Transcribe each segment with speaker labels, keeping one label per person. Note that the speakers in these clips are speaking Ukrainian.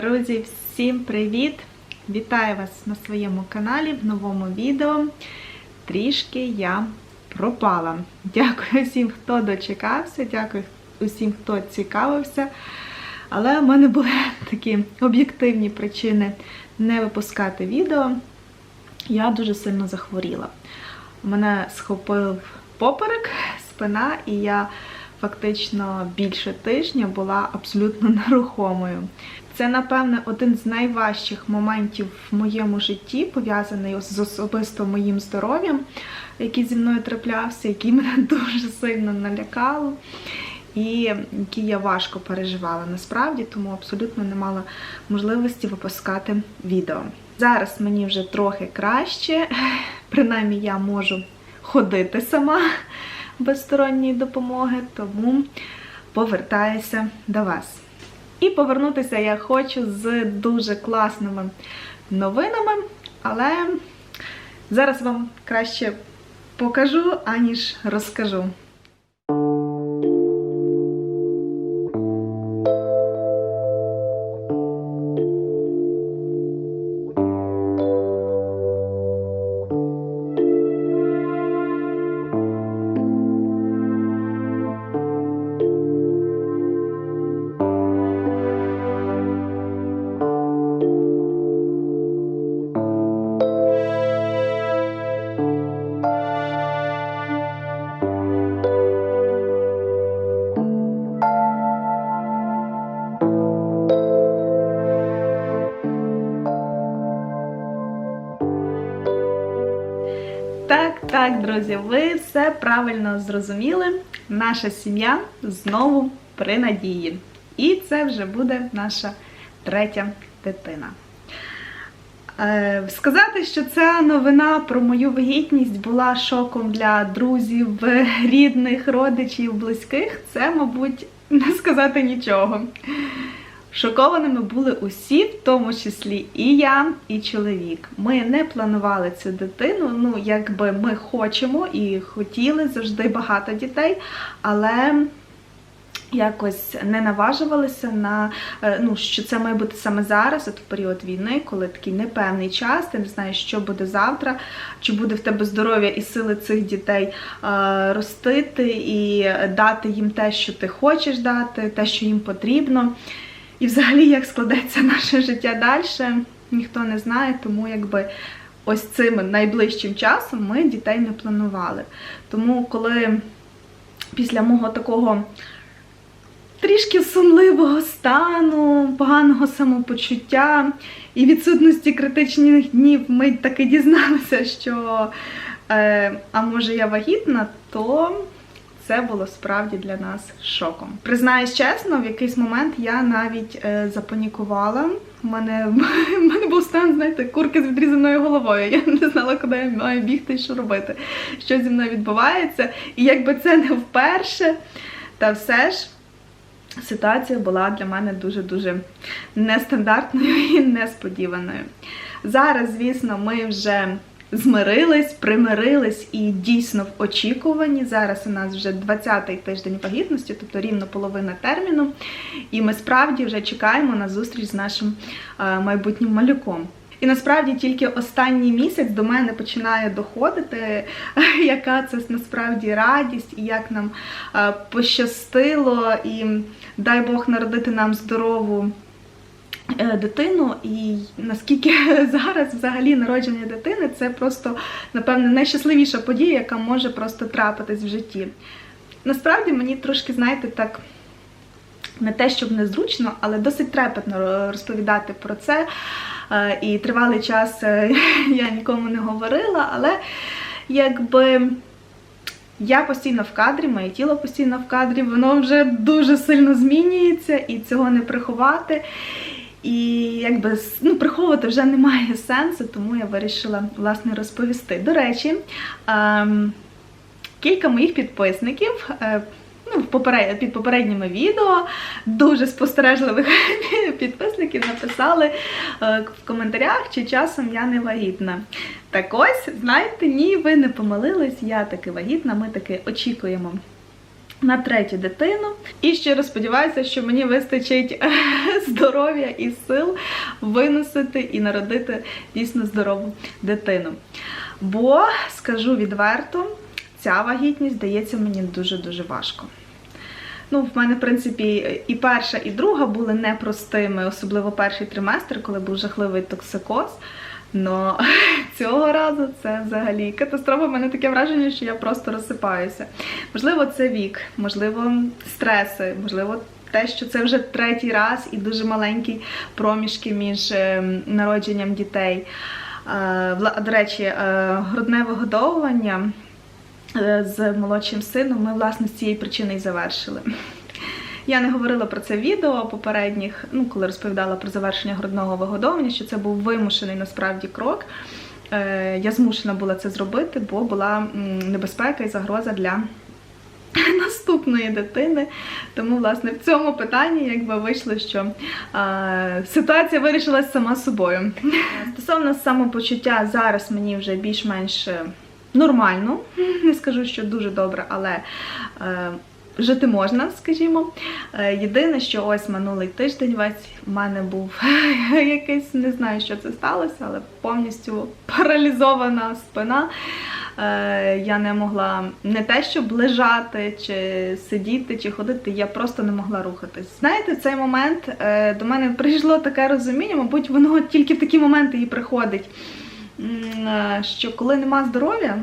Speaker 1: Друзі, всім привіт! Вітаю вас на своєму каналі в новому відео. Трішки я пропала. Дякую всім, хто дочекався, дякую усім, хто цікавився. Але в мене були такі об'єктивні причини не випускати відео. Я дуже сильно захворіла. Мене схопив поперек, спина, і я фактично більше тижня була абсолютно нерухомою. Це, напевне, один з найважчих моментів в моєму житті, пов'язаний з особисто моїм здоров'ям, який зі мною траплявся, який мене дуже сильно налякало, і який я важко переживала насправді, тому абсолютно не мала можливості випускати відео. Зараз мені вже трохи краще, принаймні я можу ходити сама без сторонньої допомоги, тому повертаюся до вас. І повернутися я хочу з дуже класними новинами, але зараз вам краще покажу, аніж розкажу. Друзі, ви все правильно зрозуміли. Наша сім'я знову при надії. І це вже буде наша третя дитина. Е, Сказати, що ця новина про мою вагітність була шоком для друзів, рідних, родичів, близьких, це, мабуть, не сказати нічого. Шокованими були усі, в тому числі і я, і чоловік. Ми не планували цю дитину. Ну, якби ми хочемо і хотіли завжди багато дітей, але якось не наважувалися на е, ну, що це має бути саме зараз, от в період війни, коли такий непевний час, ти не знаєш, що буде завтра, чи буде в тебе здоров'я і сили цих дітей е, ростити і дати їм те, що ти хочеш дати, те, що їм потрібно. І взагалі, як складеться наше життя далі, ніхто не знає, тому якби ось цим найближчим часом ми дітей не планували. Тому, коли після мого такого трішки сумливого стану, поганого самопочуття і відсутності критичних днів, ми таки дізналися, що е, а може я вагітна, то це було справді для нас шоком. Признаюсь чесно, в якийсь момент я навіть е, запанікувала. У мене, в мене був стан, знаєте, курки з відрізаною головою. Я не знала, куди я маю бігти і що робити, що зі мною відбувається. І якби це не вперше, та все ж. Ситуація була для мене дуже-дуже нестандартною і несподіваною. Зараз, звісно, ми вже змирились, примирились і дійсно в очікуванні. Зараз у нас вже 20-й тиждень вагітності, тобто рівно половина терміну. І ми справді вже чекаємо на зустріч з нашим е, майбутнім малюком. І насправді тільки останній місяць до мене починає доходити, яка це насправді радість, і як нам е, пощастило, і дай Бог народити нам здорову дитину. І наскільки зараз взагалі народження дитини це просто, напевне, найщасливіша подія, яка може просто трапитись в житті. Насправді мені трошки, знаєте, так. Не те, щоб незручно, але досить трепетно розповідати про це. Е, І тривалий час е, я нікому не говорила, але якби я постійно в кадрі, моє тіло постійно в кадрі, воно вже дуже сильно змінюється і цього не приховати. І якби ну, приховувати вже немає сенсу, тому я вирішила власне розповісти. До речі, ем, кілька моїх підписників. е, ну, під попередніми відео дуже спостережливих підписників написали е, в коментарях, чи часом я не вагітна. Так ось, знаєте, ні, ви не помилились, я таки вагітна, ми таки очікуємо на третю дитину. І щиро сподіваюся, що мені вистачить здоров'я і сил виносити і народити дійсно здорову дитину. Бо скажу відверто, ця вагітність дається мені дуже-дуже важко. Ну, в мене, в принципі, і перша, і друга були непростими, особливо перший триместр, коли був жахливий токсикоз. Но цього разу це взагалі катастрофа. У мене таке враження, що я просто розсипаюся. Можливо, це вік, можливо, стреси, можливо, те, що це вже третій раз і дуже маленькі проміжки між е, народженням дітей. Е, До речі, е, грудне вигодовування з молодшим сином ми, власне, з цієї причини і завершили. Я не говорила про це в відео попередніх, ну коли розповідала про завершення грудного вигодовування, що це був вимушений насправді крок. Е, Я змушена була це зробити, бо була небезпека і загроза для наступної дитини. Тому, власне, в цьому питанні якби вийшло, що е, ситуація вирішилась сама собою. Стосовно самопочуття, зараз мені вже більш-менш е, нормально. Не скажу, що дуже добре, але. Е, Жити можна, скажімо. Е, Єдине, що ось минулий тиждень весь в мене був якийсь, не знаю, що це сталося, але повністю паралізована спина. Е, Я не могла не те, щоб лежати, чи сидіти, чи ходити, я просто не могла рухатись. Знаєте, в цей момент е, до мене прийшло таке розуміння, мабуть, воно тільки в такі моменти і приходить. Що коли нема здоров'я,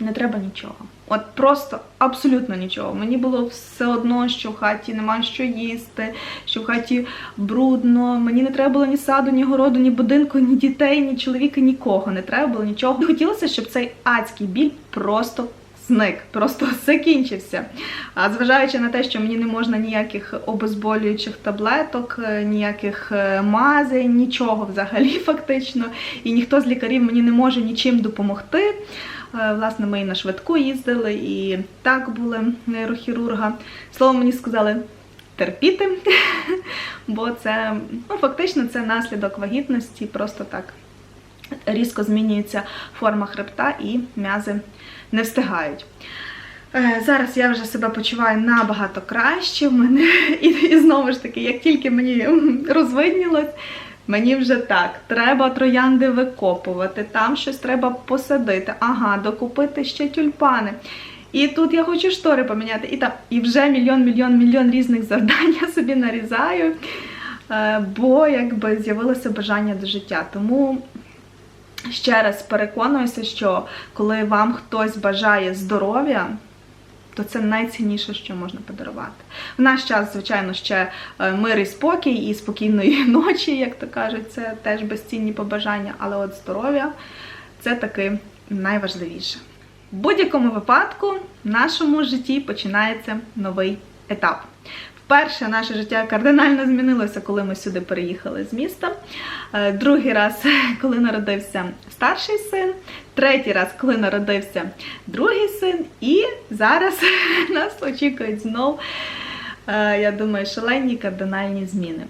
Speaker 1: не треба нічого. От просто абсолютно нічого. Мені було все одно, що в хаті нема що їсти, що в хаті брудно. Мені не треба було ні саду, ні городу, ні будинку, ні дітей, ні чоловіка, нікого. Не треба було нічого. Хотілося, щоб цей адський біль просто зник, просто закінчився. А зважаючи на те, що мені не можна ніяких обезболюючих таблеток, е, ніяких е, мазей, нічого взагалі фактично, і ніхто з лікарів мені не може нічим допомогти. Е, Власне, ми і на швидку їздили, і так були нейрохірурга. Слово мені сказали терпіти, бо це ну, фактично це наслідок вагітності, просто так різко змінюється форма хребта і м'язи не встигають. Е, Зараз я вже себе почуваю набагато краще. В мене і, і знову ж таки, як тільки мені розвиднілось, мені вже так, треба троянди викопувати, там щось треба посадити, ага, докупити ще тюльпани. І тут я хочу штори поміняти, і там, і вже мільйон, мільйон, мільйон різних завдань я собі нарізаю, е, бо якби з'явилося бажання до життя. Тому ще раз переконуюся, що коли вам хтось бажає здоров'я, то це найцінніше, що можна подарувати. В наш час, звичайно, ще е, мир і спокій, і спокійної ночі, як то кажуть, це теж безцінні побажання, але от здоров'я це таки найважливіше. В будь-якому випадку в нашому житті починається новий етап. Вперше наше життя кардинально змінилося, коли ми сюди переїхали з міста. Е, Другий раз, коли народився старший син, третій раз, коли народився другий син, і зараз нас очікують знов, е, я думаю, шалені кардинальні зміни.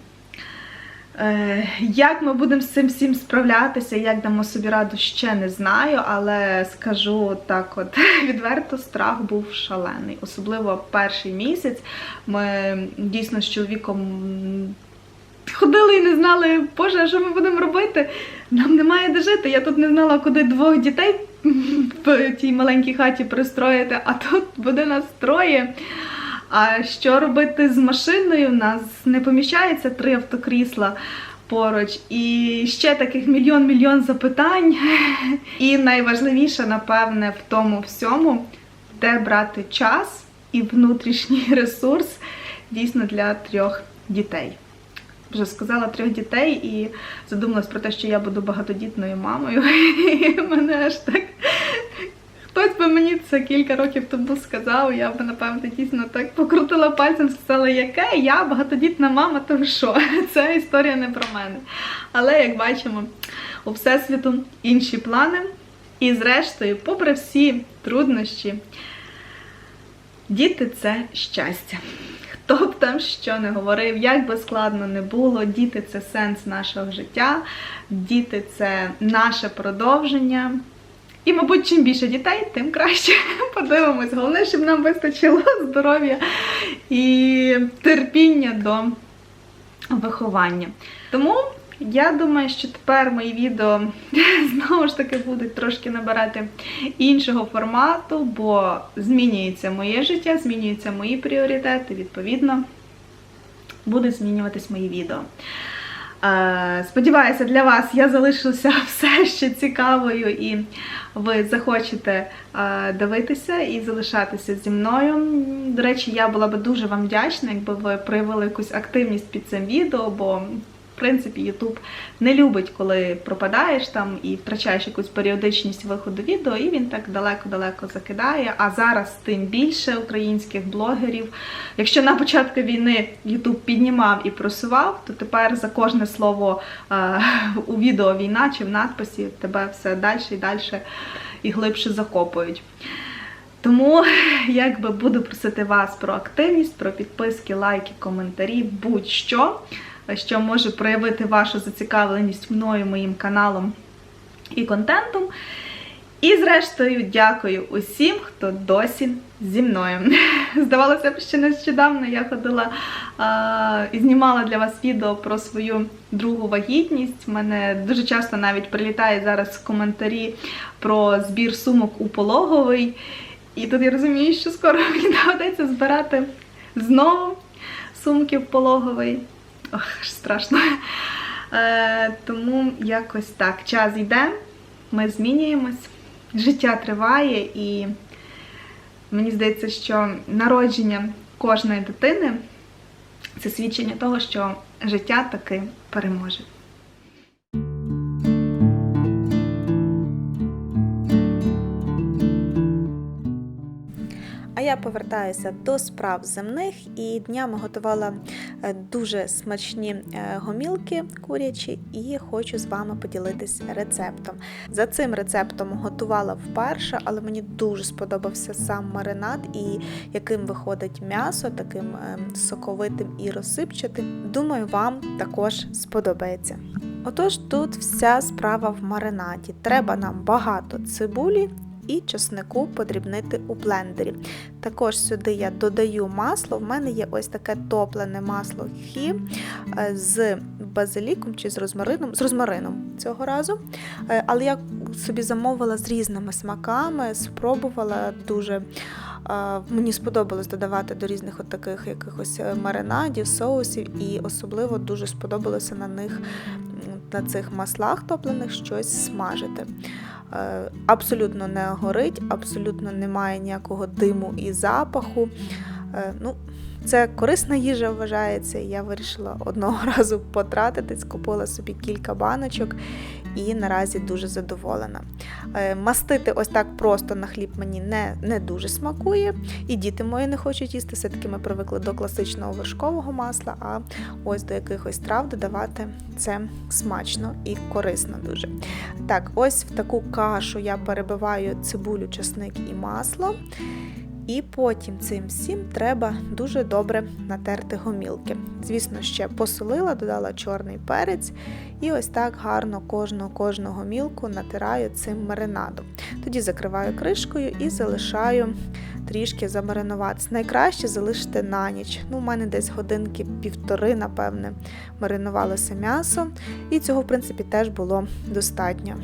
Speaker 1: Е, Як ми будемо з цим всім справлятися, як дамо собі раду, ще не знаю, але скажу так, от відверто страх був шалений. Особливо перший місяць. Ми дійсно з чоловіком ходили і не знали, Боже, що ми будемо робити? Нам немає де жити. Я тут не знала, куди двох дітей в тій маленькій хаті пристроїти, а тут буде нас троє. А що робити з машиною? У нас не поміщається три автокрісла поруч. І ще таких мільйон-мільйон запитань. І найважливіше, напевне, в тому всьому, де брати час і внутрішній ресурс дійсно для трьох дітей. Вже сказала трьох дітей і задумалась про те, що я буду багатодітною мамою. І мене аж так Хтось би мені це кілька років тому сказав, я б, напевно, дійсно так покрутила пальцем, сказала, яке я багатодітна мама, то що? Це історія не про мене. Але, як бачимо, у Всесвіту інші плани. І зрештою, попри всі труднощі, діти це щастя. Хто б там що не говорив, як би складно не було, діти це сенс нашого життя, діти це наше продовження. І, мабуть, чим більше дітей, тим краще. Подивимось. Головне, щоб нам вистачило здоров'я і терпіння до виховання. Тому я думаю, що тепер мої відео знову ж таки будуть трошки набирати іншого формату, бо змінюється моє життя, змінюються мої пріоритети, відповідно, будуть змінюватись мої відео. Е, Сподіваюся, для вас я залишилася все ще цікавою, і ви захочете е, дивитися і залишатися зі мною. До речі, я була би дуже вам вдячна, якби ви проявили якусь активність під цим відео, бо в принципі YouTube не любить, коли пропадаєш там і втрачаєш якусь періодичність виходу відео, і він так далеко-далеко закидає. А зараз тим більше українських блогерів. Якщо на початку війни YouTube піднімав і просував, то тепер за кожне слово е, у відео війна чи в надписі тебе все далі і далі і глибше закопують. Тому якби буду просити вас про активність, про підписки, лайки, коментарі, будь-що, що може проявити вашу зацікавленість мною, моїм каналом і контентом. І, зрештою, дякую усім, хто досі зі мною. Здавалося б, що нещодавно я ходила а, і знімала для вас відео про свою другу вагітність. Мене дуже часто навіть прилітає зараз коментарі про збір сумок у пологовий. І тут я розумію, що скоро мені доведеться збирати знову сумки в пологовий. Ох, страшно. Е, тому якось так. Час йде, ми змінюємось, життя триває, і мені здається, що народження кожної дитини це свідчення того, що життя таки переможе.
Speaker 2: А я повертаюся до справ земних і днями готувала е, дуже смачні е, гомілки курячі і хочу з вами поділитися рецептом. За цим рецептом готувала вперше, але мені дуже сподобався сам маринад і яким виходить м'ясо, таким е, соковитим і розсипчатим. Думаю, вам також сподобається. Отож, тут вся справа в маринаді. Треба нам багато цибулі, і чеснику подрібнити у блендері. Також сюди я додаю масло. В мене є ось таке топлене масло хі е, з базиліком чи з розмарином, з розмарином цього разу. Е, Але я собі замовила з різними смаками, спробувала дуже. е, Мені сподобалось додавати до різних от таких якихось маринадів, соусів, і особливо дуже сподобалося на них на цих маслах топлених щось смажити. Е, Абсолютно не горить, абсолютно немає ніякого диму і запаху. Е, Ну, це корисна їжа вважається. Я вирішила одного разу потратитись, купила собі кілька баночок і наразі дуже задоволена. Е, Мастити ось так просто на хліб мені не, не дуже смакує, і діти мої не хочуть їсти. Все-таки ми привикли до класичного вершкового масла, а ось до якихось трав додавати це смачно і корисно дуже. Так, ось в таку кашу я перебиваю цибулю, чесник і масло. І потім цим всім треба дуже добре натерти гомілки. Звісно, ще посолила, додала чорний перець і ось так гарно кожну кожну гомілку натираю цим маринадом. Тоді закриваю кришкою і залишаю трішки замаринуватися. Найкраще залишити на ніч. Ну, у мене десь годинки півтори, напевне, маринувалося м'ясо, і цього, в принципі, теж було достатньо.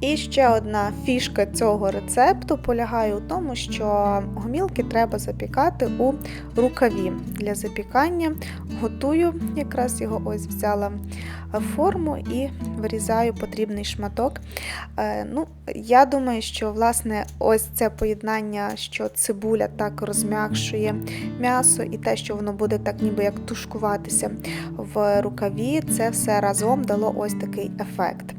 Speaker 2: І ще одна фішка цього рецепту полягає у тому, що гомілки треба запікати у рукаві. Для запікання готую, якраз його ось взяла форму і вирізаю потрібний шматок. Е, Ну, Я думаю, що власне ось це поєднання, що цибуля так розм'якшує м'ясо, і те, що воно буде так ніби як тушкуватися в рукаві, це все разом дало ось такий ефект.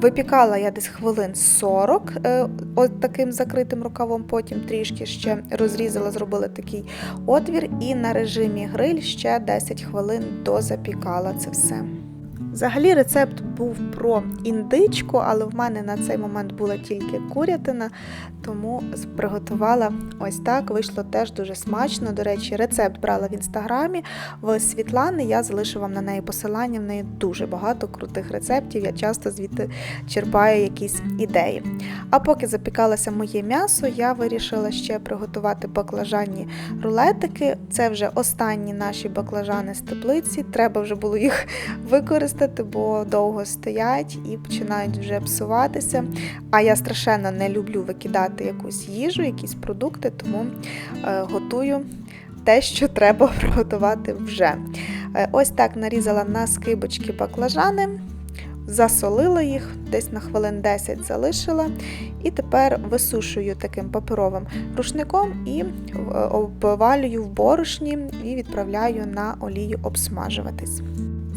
Speaker 2: Випікала я десь хвилин 40 е, от таким закритим рукавом, потім трішки ще розрізала, зробила такий отвір, і на режимі гриль ще 10 хвилин дозапікала це все. Взагалі рецепт був про індичку, але в мене на цей момент була тільки курятина, тому приготувала ось так. Вийшло теж дуже смачно. До речі, рецепт брала в інстаграмі в Світлани. Я залишу вам на неї посилання. В неї дуже багато крутих рецептів. Я часто звідти черпаю якісь ідеї. А поки запікалося моє м'ясо, я вирішила ще приготувати баклажанні рулетики. Це вже останні наші баклажани з теплиці. Треба вже було їх використати, бо довго стоять і починають вже псуватися. А я страшенно не люблю викидати якусь їжу, якісь продукти, тому е, готую те, що треба приготувати вже. Е, ось так нарізала на скибочки баклажани. Засолила їх, десь на хвилин 10 залишила, і тепер висушую таким паперовим рушником і е, обвалюю в борошні і відправляю на олію обсмажуватись.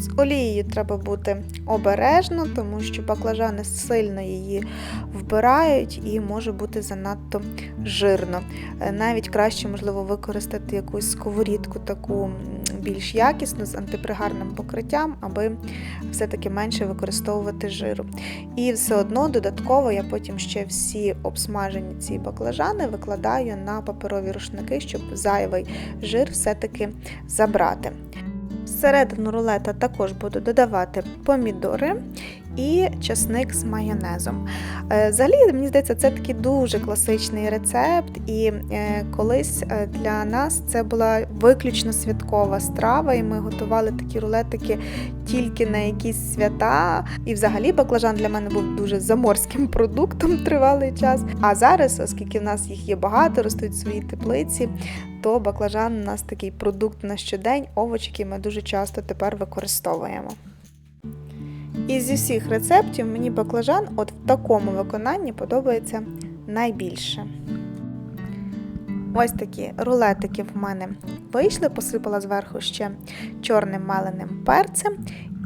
Speaker 2: З олією треба бути обережно, тому що баклажани сильно її вбирають і може бути занадто жирно. Е, Навіть краще, можливо, використати якусь сковорідку таку більш якісну з антипригарним покриттям, аби все-таки менше використовувати жиру. І все одно додатково я потім ще всі обсмажені ці баклажани викладаю на паперові рушники, щоб зайвий жир все-таки забрати. Всередину рулета також буду додавати помідори і часник з майонезом. Е, Взагалі, мені здається, це такий дуже класичний рецепт, і е, колись е, для нас це була виключно святкова страва, і ми готували такі рулетики тільки на якісь свята. І взагалі баклажан для мене був дуже заморським продуктом тривалий час. А зараз, оскільки в нас їх є багато, ростуть в своїй теплиці, то баклажан у нас такий продукт на щодень, овоч, який ми дуже часто тепер використовуємо. І зі всіх рецептів мені баклажан от в такому виконанні подобається найбільше. Ось такі рулетики в мене вийшли, посипала зверху ще чорним маленим перцем.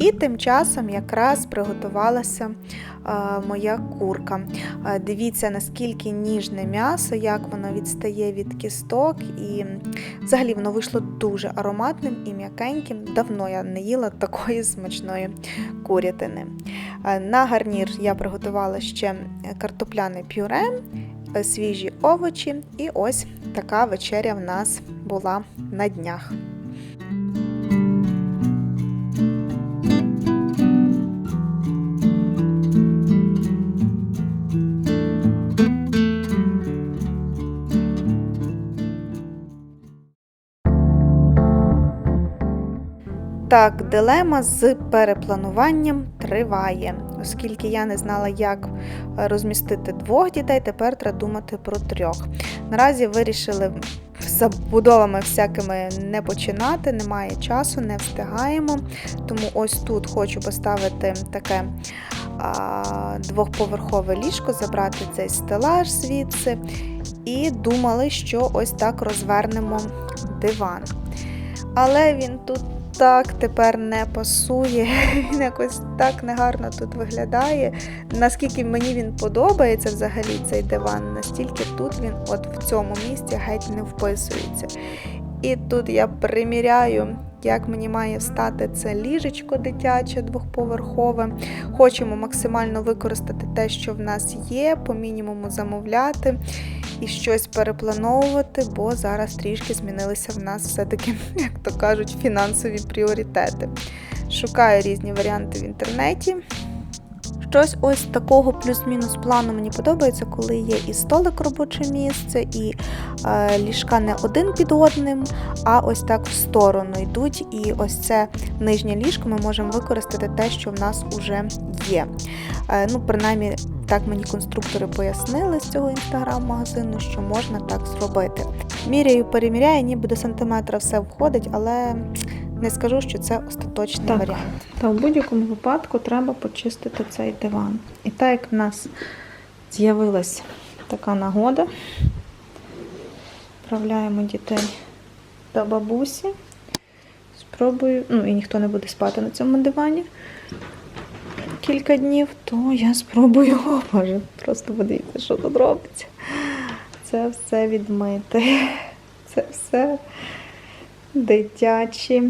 Speaker 2: І тим часом якраз приготувалася е, моя курка. Е, дивіться, наскільки ніжне м'ясо, як воно відстає від кісток, і взагалі воно вийшло дуже ароматним і м'якеньким. Давно я не їла такої смачної курятини. Е, На гарнір я приготувала ще картопляне пюре, свіжі овочі, і ось така вечеря в нас була на днях. Так, дилема з переплануванням триває. Оскільки я не знала, як розмістити двох дітей, тепер треба думати про трьох. Наразі вирішили забудовами всякими не починати, немає часу, не встигаємо. Тому ось тут хочу поставити таке а, двохповерхове ліжко, забрати цей стелаж звідси. І думали, що ось так розвернемо диван. Але він тут так тепер не пасує. Він якось так негарно тут виглядає. Наскільки мені він подобається взагалі цей диван, настільки тут він от в цьому місці геть не вписується. І тут я приміряю, як мені має стати це ліжечко дитяче двохповерхове. Хочемо максимально використати те, що в нас є, по мінімуму замовляти і щось переплановувати, бо зараз трішки змінилися в нас все-таки, як то кажуть, фінансові пріоритети. Шукаю різні варіанти в інтернеті. Щось ось такого плюс-мінус плану мені подобається, коли є і столик робоче місце, і е, ліжка не один під одним, а ось так в сторону йдуть. І ось це нижнє ліжко ми можемо використати те, що в нас вже є. Е, ну, принаймні, так мені конструктори пояснили з цього інстаграм-магазину, що можна так зробити. Міряю, переміряю, ніби до сантиметра все входить, але не скажу, що це остаточний
Speaker 1: Так.
Speaker 2: варіант.
Speaker 1: Та в будь-якому випадку треба почистити цей диван. І так як в нас з'явилась така нагода, відправляємо дітей до бабусі. Спробую, ну і ніхто не буде спати на цьому дивані кілька днів, то я спробую, о боже, просто подивіться, що тут робиться. Це все відмити. Це все дитячі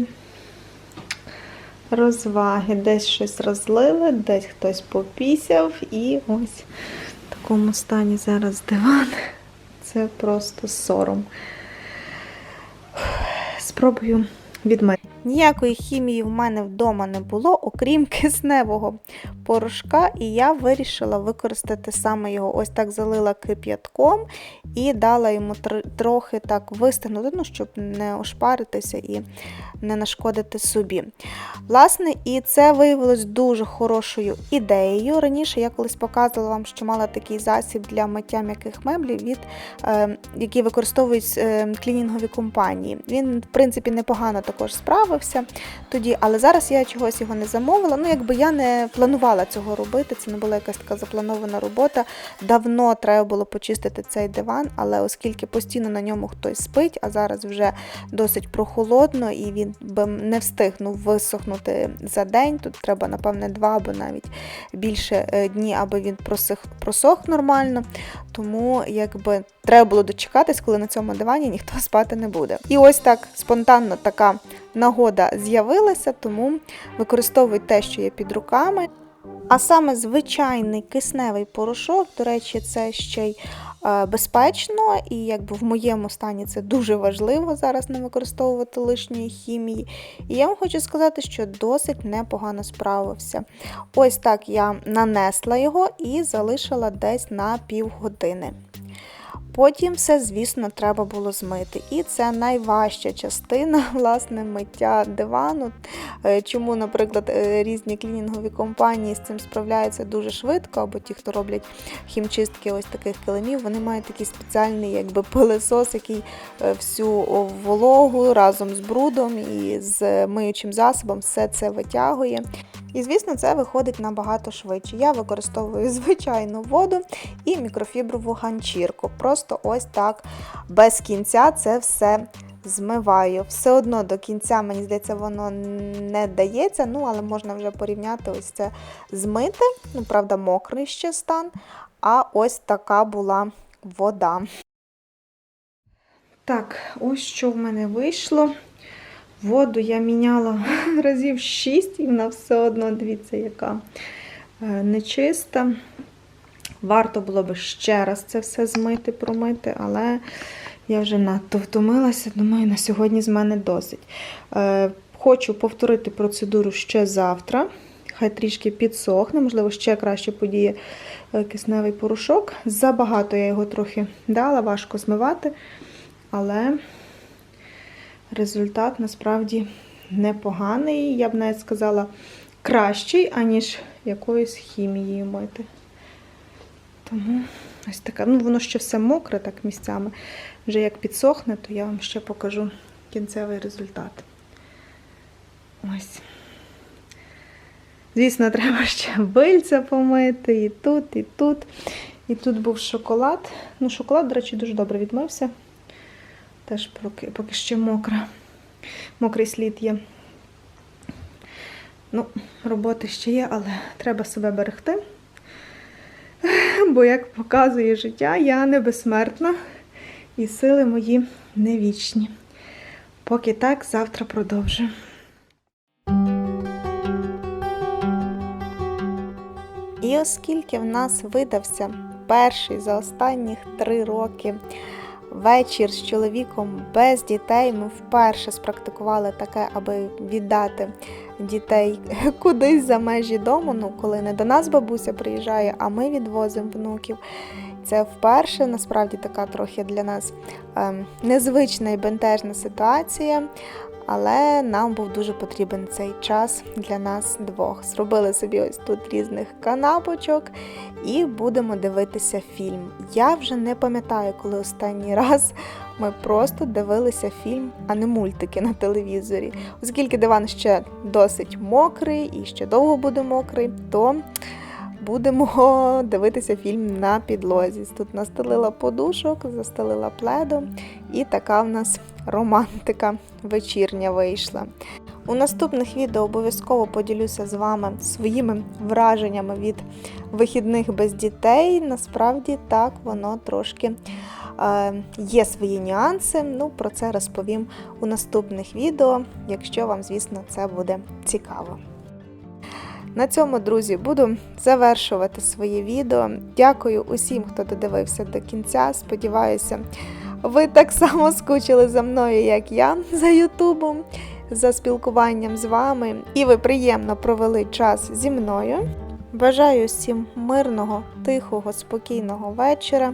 Speaker 2: розваги. Десь щось розлили, десь хтось попісяв, і ось в такому стані зараз диван. Це просто сором. Спробую відмити. Ніякої хімії в мене вдома не було, окрім кисневого порошка, і я вирішила використати саме його. Ось так залила кип'ятком і дала йому тр- трохи так вистигнути, ну, щоб не ошпаритися і не нашкодити собі. Власне, і це виявилось дуже хорошою ідеєю. Раніше я колись показувала вам, що мала такий засіб для миття м'яких меблів, від, е, який використовують е, клінінгові компанії. Він, в принципі, непогано також справився тоді, але зараз я чогось його не замовила. Ну, якби я не планувала цього робити, це не була якась така запланована робота. Давно треба було почистити цей диван, але оскільки постійно на ньому хтось спить, а зараз вже досить прохолодно і він би не встигнув висохнути за день. Тут треба, напевне, два або навіть більше е, дні, аби він просох, просох нормально. Тому якби треба було дочекатись, коли на цьому дивані ніхто спати не буде. І ось так спонтанно така нагода з'явилася, тому використовуй те, що є під руками. А саме звичайний кисневий порошок, до речі, це ще й е, безпечно, і якби в моєму стані це дуже важливо зараз не використовувати лишньої хімії. І я вам хочу сказати, що досить непогано справився. Ось так я нанесла його і залишила десь на півгодини. Потім все, звісно, треба було змити. І це найважча частина власне миття дивану. Е, Чому, наприклад, е, різні клінінгові компанії з цим справляються дуже швидко, або ті, хто роблять хімчистки ось таких килимів, вони мають такий спеціальний якби пилесос, який е, всю вологу разом з брудом і з миючим засобом все це витягує. І, звісно, це виходить набагато швидше. Я використовую звичайну воду і мікрофіброву ганчірку. Просто ось так без кінця це все змиваю. Все одно до кінця, мені здається, воно не дається, ну але можна вже порівняти ось це змити. Ну, правда, мокрий ще стан. А ось така була вода. Так, ось що в мене вийшло. Воду я міняла разів 6, і вона все одно, дивіться, яка е, нечиста. Варто було би ще раз це все змити, промити, але я вже надто втомилася. Думаю, на сьогодні з мене досить. Е, Хочу повторити процедуру ще завтра. Хай трішки підсохне, можливо, ще краще подіє е, кисневий порошок. Забагато я його трохи дала, важко змивати, але результат насправді непоганий. Я б навіть сказала, кращий, аніж якоюсь хімією мити. Тому ось така. Ну, воно ще все мокре так місцями. Вже як підсохне, то я вам ще покажу кінцевий результат. Ось. Звісно, треба ще вильця помити, і тут, і тут. І тут був шоколад. Ну, шоколад, до речі, дуже добре відмився. Теж поки, поки ще мокра. Мокрий слід є. Ну, роботи ще є, але треба себе берегти. Бо, як показує життя, я не безсмертна і сили мої не вічні. Поки так, завтра продовжу. І оскільки в нас видався перший за останніх три роки вечір з чоловіком без дітей, ми вперше спрактикували таке, аби віддати дітей кудись за межі дому. Ну, коли не до нас бабуся приїжджає, а ми відвозимо внуків. Це вперше насправді така трохи для нас ем, незвична і бентежна ситуація. Але нам був дуже потрібен цей час для нас двох. Зробили собі ось тут різних канапочок і будемо дивитися фільм. Я вже не пам'ятаю, коли останній раз ми просто дивилися фільм, а не мультики на телевізорі. Оскільки диван ще досить мокрий і ще довго буде мокрий, то будемо дивитися фільм на підлозі. Тут настелила подушок, застелила пледом, і така в нас романтика вечірня вийшла. У наступних відео обов'язково поділюся з вами своїми враженнями від вихідних без дітей. Насправді так воно трошки Е, Є свої нюанси. Ну, про це розповім у наступних відео, якщо вам, звісно, це буде цікаво. На цьому, друзі, буду завершувати своє відео. Дякую усім, хто додивився до кінця. Сподіваюся, ви так само скучили за мною, як я за Ютубом, за спілкуванням з вами, і ви приємно провели час зі мною. Бажаю всім мирного, тихого, спокійного вечора.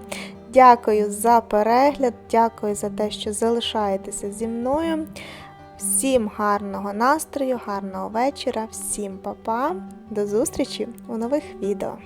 Speaker 2: Дякую за перегляд, дякую за те, що залишаєтеся зі мною. Всім гарного настрою, гарного вечора, всім па-па. До зустрічі у нових відео.